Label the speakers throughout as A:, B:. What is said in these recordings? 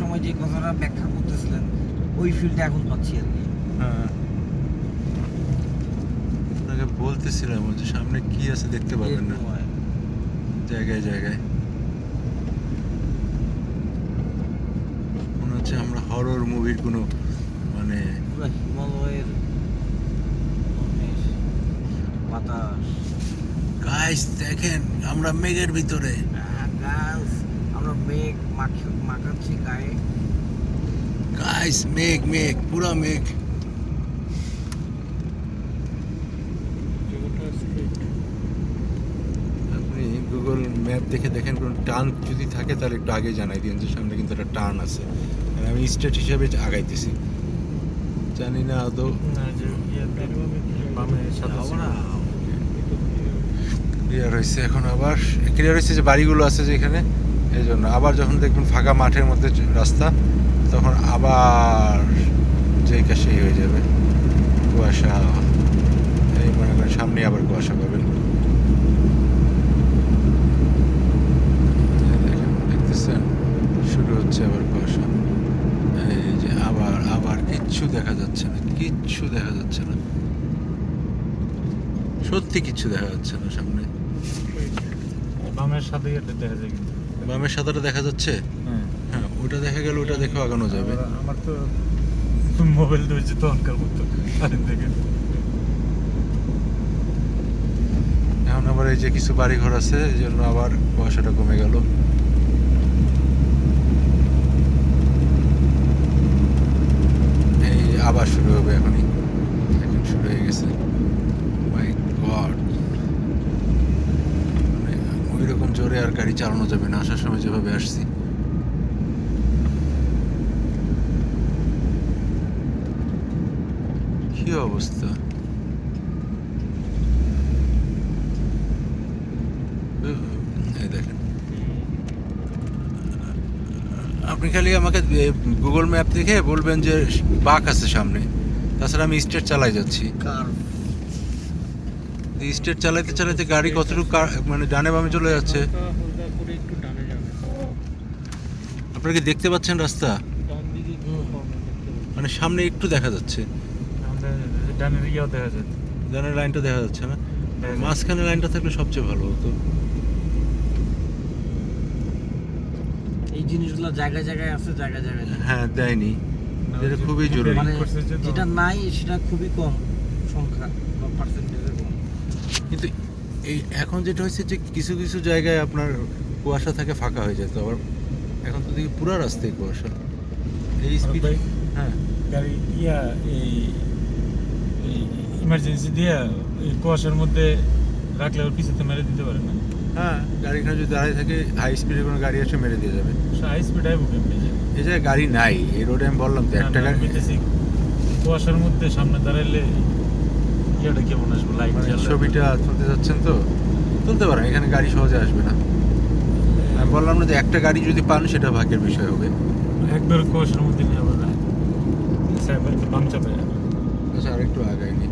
A: সময় যে কথাটা ব্যাখ্যা করতেছিলেন ওই ফিল্ডটা এখন পাচ্ছি আর কি।
B: হ্যাঁ। আপনাকে বলতেছিলাম যে সামনে কি আছে দেখতে পাবেন না। জায়গায় জায়গায়। মনে হচ্ছে আমরা হরর মুভির কোনো মানে
A: হিমালয়ের বাতাস।
B: গাইস দেখেন আমরা মেঘের ভিতরে।
A: গাছ আমরা মেঘ মাখি মাখাচ্ছি গায়ে।
B: গাইস মেঘ মেঘ পুরা মেঘ। আপনি গুগল ম্যাপ দেখে দেখেন কোন টার্ন যদি থাকে তাহলে একটু আগে জানাই দিন যে সামনে কিন্তু একটা টার্ন আছে। আর আমি স্টেট হিসাবে আগাইতেছি। জানি না আদৌ ক্লিয়ার হয়েছে। এখন আবার ক্লিয়ার হয়েছে যে বাড়িগুলো আছে যে এখানে। এই জন্য আবার যখন দেখবেন ফাঁকা মাঠের মধ্যে রাস্তা, তখন আবার যেই কা সেই হয়ে যাবে। কুয়াশা, এই মনে করেন সামনে আবার কুয়াশা পাবেন। দেখতেছেন? শুরু হচ্ছে আবার কুয়াশা। এই যে আবার আবার কিচ্ছু দেখা যাচ্ছে না, কিচ্ছু দেখা যাচ্ছে না। সত্যি কিচ্ছু দেখা যাচ্ছে না সামনে।
C: বামের সাথে দেখা যায় কিন্তু।
B: বামের সাদাটা দেখা যাচ্ছে?
C: হ্যাঁ।
B: হ্যাঁ ওটা দেখা গেলে ওটা দেখেও আগানো যাবে।
C: আমার- তো মোবাইল ধরছে তো অনকার মতো। আরেক দেখে
B: এখন আবার এই যে কিছু বাড়ি ঘর আছে এই জন্য আবার কুয়াশাটা কমে গেল। এই আবার শুরু হবে এখনই। এখন শুরু হয়ে গেছে। মাই গড মানে ওই রকম জোরে আর গাড়ি চালানো যাবে না। আসার সময় যেভাবে আসছি। কি অবস্থা? আপনি খালি আমাকে গুগল ম্যাপ দেখে বলবেন যে বাঘ আছে সামনে। তাছাড়া আমি স্টেট চালাই যাচ্ছি। স্টেট চালাইতে চালাইতে গাড়ি কতটুকু মানে ডানে বামে চলে যাচ্ছে?
C: করে একটু ডানে যাবে
B: আপনারা কি দেখতে পাচ্ছেন রাস্তা? মানে সামনে একটু দেখা যাচ্ছে।
C: ডানের ইয়েও দেখা যায়
B: ডানের লাইনটা দেখা যাচ্ছে না? মাঝখানে লাইনটা থাকলে সবচেয়ে ভালো হতো।
A: এই জিনিসগুলো জায়গায় জায়গায় আছে জায়গায় জায়গায়
B: হ্যাঁ দেয়নি। যেটা খুবই জরুরি।
A: মানে যেটা নাই সেটা খুবই কম সংখ্যা বা পার্সেন্টেজে
B: কিন্তু এই এখন যেটা হয়েছে যে কিছু কিছু জায়গায় আপনার কুয়াশা থাকে ফাঁকা হয়ে যেত আবার এখন তো দেখি পুরো রাস্তায় কুয়াশা। এই স্পিড হ্যাঁ।
C: গাড়ি ইয়া এই ইমার্জেন্সি দিয়ে এই কুয়াশার মধ্যে রাখলে ওর পিছনে মেরে দিতে পারে না।
B: হ্যাঁ গাড়িখানে যদি দাঁড়িয়ে থাকে হাই স্পিডে কোনো গাড়ি এসে মেরে দিয়ে যাবে।
C: হাই স্পিড আইব কেমনি যে?
B: এই জায়গায় গাড়ি নাই এই রোডে আমি বললাম তো একটা গাড়ি
C: কুয়াশার মধ্যে সামনে দাঁড়াইলে কেমন আসবে? লাইট
B: মানে ছবিটা তুলতে যাচ্ছেন তো? তুলতে পারেন এখানে গাড়ি সহজে আসবে না। আমি বললাম না যে একটা গাড়ি যদি পান সেটা ভাগ্যের বিষয় হবে।
C: একবার কুয়াশার মধ্যে নিয়ে আবার বাম চাপে
B: আচ্ছা আরেকটু আগায়নি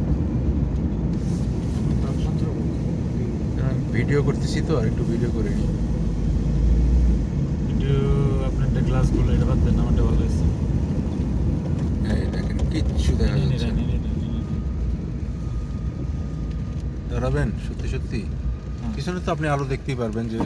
B: ভিডিও করতেছি তো আর একটু ভিডিও করে নিই
C: একটু আপনার একটা গ্লাসগুলো এটা বাদ দেন আমারটা ভালো হয়েছে
B: এই দেখেন কিচ্ছু দেখা
C: নিয়ে
B: যাচ্ছে
C: নিন,
B: না
C: নিয়ে নিন, নিয়ে নিন।
B: দাঁড়াবেন সত্যি সত্যি। পিছনে তো আপনি আলো দেখতেই পারবেন যে